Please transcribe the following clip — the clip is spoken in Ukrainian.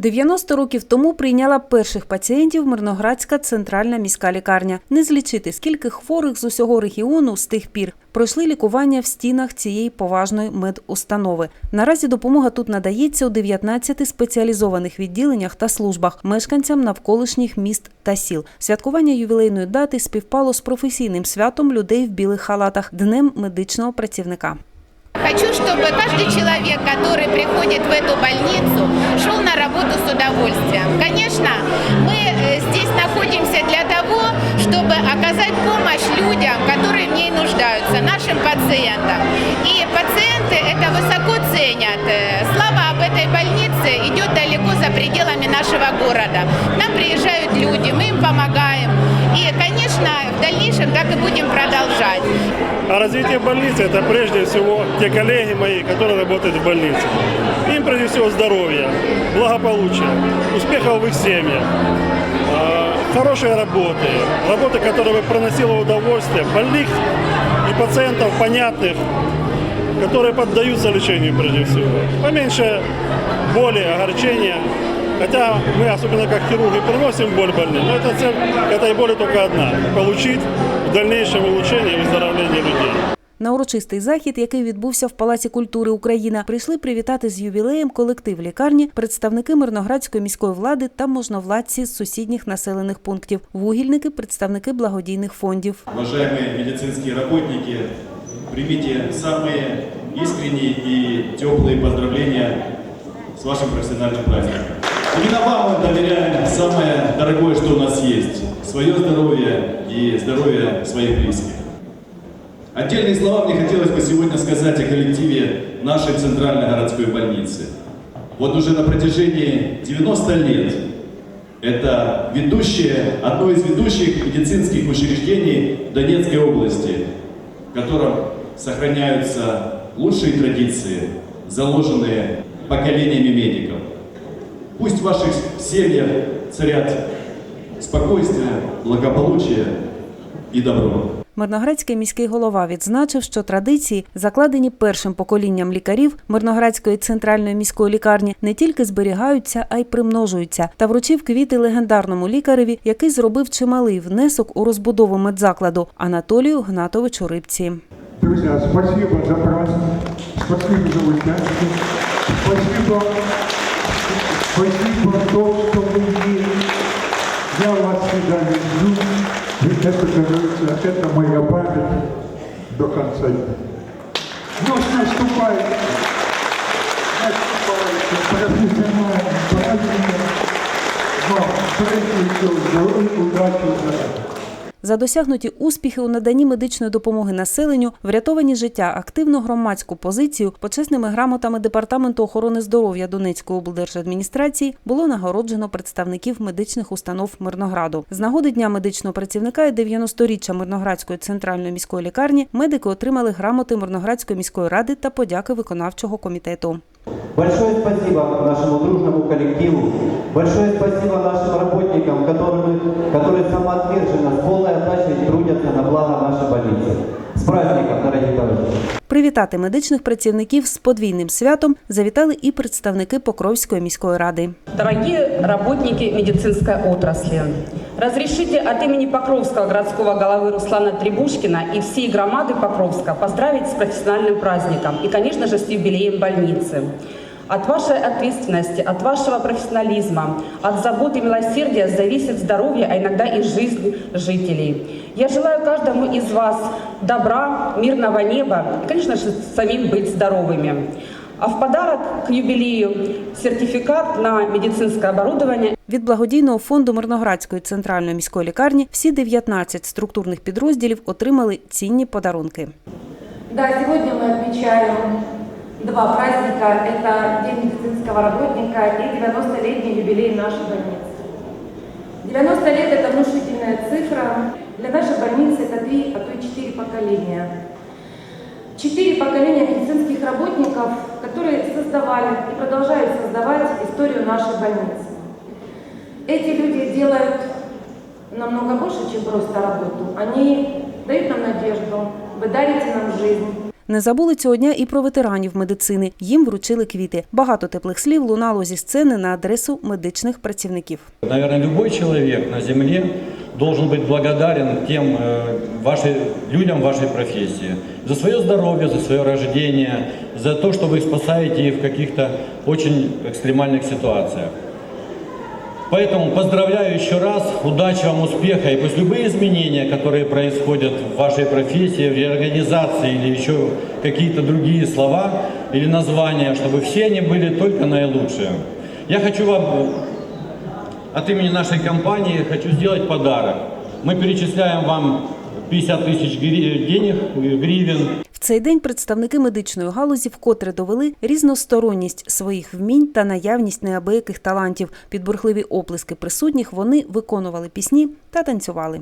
90 років тому прийняла перших пацієнтів Мирноградська центральна міська лікарня. Не злічити, скільки хворих з усього регіону з тих пір пройшли лікування в стінах цієї поважної медустанови. Наразі допомога тут надається у 19 спеціалізованих відділеннях та службах мешканцям навколишніх міст та сіл. Святкування ювілейної дати співпало з професійним святом людей в білих халатах Днем медичного працівника. Хочу, чтобы каждый человек, который приходит в эту больницу, шел на работу с удовольствием. Конечно, мы э, здесь находимся для того, чтобы оказать помощь людям, которые в ней нуждаются, нашим пациентам. И пациенты это высоко ценят. Э, Слава об этой больнице идет далеко за пределами нашего города. К нам приезжают люди, мы им помогаем. И, конечно, в дальнейшем так и будем продолжать. А развитие больницы – это прежде всего те коллеги мои, которые работают в больнице. Им прежде всего здоровья, благополучия, успехов в их семьях, э, хорошей работы, работы, которая бы приносила удовольствие, больных и пациентов понятных, которые поддаются лечению прежде всего. Поменьше боли, огорчения. Хотя мы, особенно как хирурги, приносим боль больным, но эта цель этой боли только одна – получить в дальнейшем улучшение и выздоровление. На урочистий захід, який відбувся в Палаці культури Україна, прийшли привітати з ювілеєм колектив лікарні, представники Мирноградської міської влади та можновладці з сусідніх населених пунктів, вугільники, представники благодійних фондів. Уважаемые медицинские работники, примите самые искренние и теплые поздравления с вашим профессиональным праздником. Именно вам мы доверяем самое дорогое, что у нас есть – свое здоровье и здоровье своих близких. Отдельные слова мне хотелось бы сегодня сказать о коллективе нашей центральной городской больницы. Вот уже на протяжении 90 лет это ведущее, одно из ведущих медицинских учреждений Донецкой области, в котором сохраняются лучшие традиции, заложенные поколениями медиков. Пусть в ваших семьях царят спокойствие, благополучие и добро. Мирноградський міський голова відзначив, що традиції, закладені першим поколінням лікарів Мирноградської центральної міської лікарні, не тільки зберігаються, а й примножуються, та вручив квіти легендарному лікареві, який зробив чималий внесок у розбудову медзакладу Анатолію Гнатовичу Рибці. Друзья, спасибо за праздник, спасибо за участие, спасибо, спасибо то, что вы есть. Я вас всегда Ведь это, как говорится, это моя память до конца дня. Ну, с наступает, наступает профессиональным праздником. Вам прежде всего здоровья, удачи, здоровья. За досягнуті успіхи у наданні медичної допомоги населенню, врятовані життя, активну громадську позицію, почесними грамотами Департаменту охорони здоров'я Донецької облдержадміністрації було нагороджено представників медичних установ Мирнограду. З нагоди дня медичного працівника і 90-річчя Мирноградської центральної міської лікарні медики отримали грамоти Мирноградської міської ради та подяки виконавчого комітету. Большое спасибо нашему дружному коллективу, большое спасибо нашим работникам, которые, которые самоотверженно, с полной отдачей трудятся на благо нашей больницы. С праздником, дорогие товарищи! Привітати медичних працівників з подвійним святом завітали і представники Покровської міської ради. Дорогие работники медицинской отрасли, разрешите от имени Покровского городского головы Руслана Требушкина и всей громады Покровска поздравить с профессиональным праздником и, конечно же, с юбилеем больницы. От вашей ответственности, от вашего профессионализма, от заботы и милосердия зависит здоровье, а иногда и жизнь жителей. Я желаю каждому из вас добра, мирного неба и, конечно же, самим быть здоровыми. А в подарок к юбилею сертификат на медицинское оборудование Від благодійного фонду Мирноградської центральної міської лікарні всі 19 структурних підрозділів отримали цінні подарунки. Да, сегодня мы отмечаем два праздника. Это День медицинского работника и 90-летний юбилей нашей больницы. 90 лет – это внушительная цифра. Для нашей больницы это три, а то и четыре поколения. Четыре поколения медицинских работников, которые создавали и продолжают создавать историю нашей больницы. Эти люди делают намного больше, чем просто работу. Они дают нам надежду, вы дарите нам жизнь. Не забули цього дня і про ветеранів медицини. Їм вручили квіти. Багато теплих слів лунало зі сцени на адресу медичних працівників. Наверное, любой человек на земле должен быть благодарен тем э, вашей, людям вашей профессии за свое здоровье, за свое рождение, за то, что вы спасаете в каких-то очень экстремальных ситуациях. Поэтому поздравляю еще раз, удачи вам, успеха и пусть любые изменения, которые происходят в вашей профессии, в реорганизации или еще какие-то другие слова или названия, чтобы все они были только наилучшие. Я хочу вам от имени нашей компании хочу сделать подарок. Мы перечисляем вам 50 тысяч денег, гривен, цей день представники медичної галузі вкотре довели різносторонність своїх вмінь та наявність неабияких талантів. Під бурхливі оплески присутніх вони виконували пісні та танцювали.